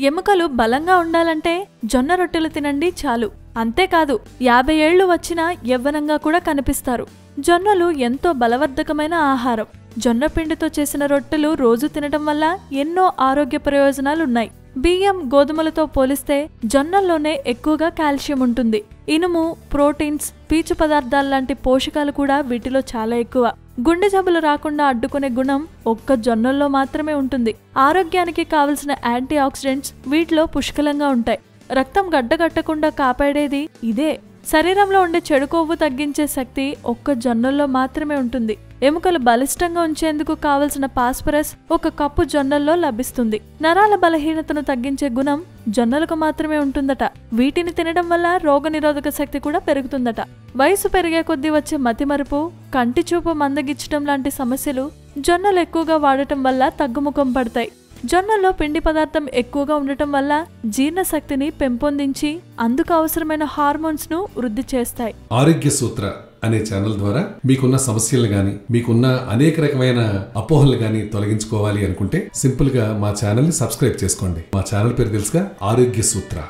ఎముకలు బలంగా ఉండాలంటే జొన్న రొట్టెలు తినండి చాలు. అంతేకాదు యాభై ఏళ్ళు వచ్చినా యవ్వనంగా కూడా కనిపిస్తారు. జొన్నలు ఎంతో బలవర్ధకమైన ఆహారం. జొన్న పిండితో చేసిన రొట్టెలు రోజు తినడం వల్ల ఎన్నో ఆరోగ్య ప్రయోజనాలున్నాయి. బియ్యం గోధుమలతో పోలిస్తే జొన్నల్లోనే ఎక్కువగా కాల్షియం ఉంటుంది. ఇనుము ప్రోటీన్స్ పీచు పదార్థాలు లాంటి పోషకాలు కూడా వీటిలో చాలా ఎక్కువ. గుండె జబ్బులు రాకుండా అడ్డుకునే గుణం ఒక్క జొన్నల్లో మాత్రమే ఉంటుంది. ఆరోగ్యానికి కావలసిన యాంటీ ఆక్సిడెంట్స్ వీటిలో పుష్కలంగా ఉంటాయి. రక్తం గడ్డగట్టకుండా కాపాడేది ఇదే. శరీరంలో ఉండే చెడు కొవ్వు తగ్గించే శక్తి ఒక్క జొన్నల్లో మాత్రమే ఉంటుంది. ఎముకలు బలిష్టంగా ఉంచేందుకు కావలసిన పాస్పరస్ ఒక కప్పు జొన్నల్లో లభిస్తుంది. నరాల బలహీనతను తగ్గించే గుణం జొన్నలకు మాత్రమే ఉంటుందట. వీటిని తినడం వల్ల రోగనిరోధక శక్తి కూడా పెరుగుతుందట. వయసు పెరిగే కొద్దీ వచ్చే మతిమరుపు కంటి చూపు మందగించడం లాంటి సమస్యలు జొన్నలు ఎక్కువగా వాడటం వల్ల తగ్గుముఖం పడతాయి. జొన్నల్లో పిండి పదార్థం ఎక్కువగా ఉండటం వల్ల జీర్ణశక్తిని పెంపొందించి అందుకు అవసరమైన హార్మోన్స్ను వృద్ధి చేస్తాయి. ఆరోగ్య సూత్ర అనే ఛానల్ ద్వారా మీకున్న సమస్యలు గాని మీకున్న అనేక రకమైన అపోహలు గాని తొలగించుకోవాలి అనుకుంటే సింపుల్గా మా ఛానల్ని సబ్స్క్రైబ్ చేసుకోండి. మా ఛానల్ పేరు తెలుసుగా ఆరోగ్య సూత్ర.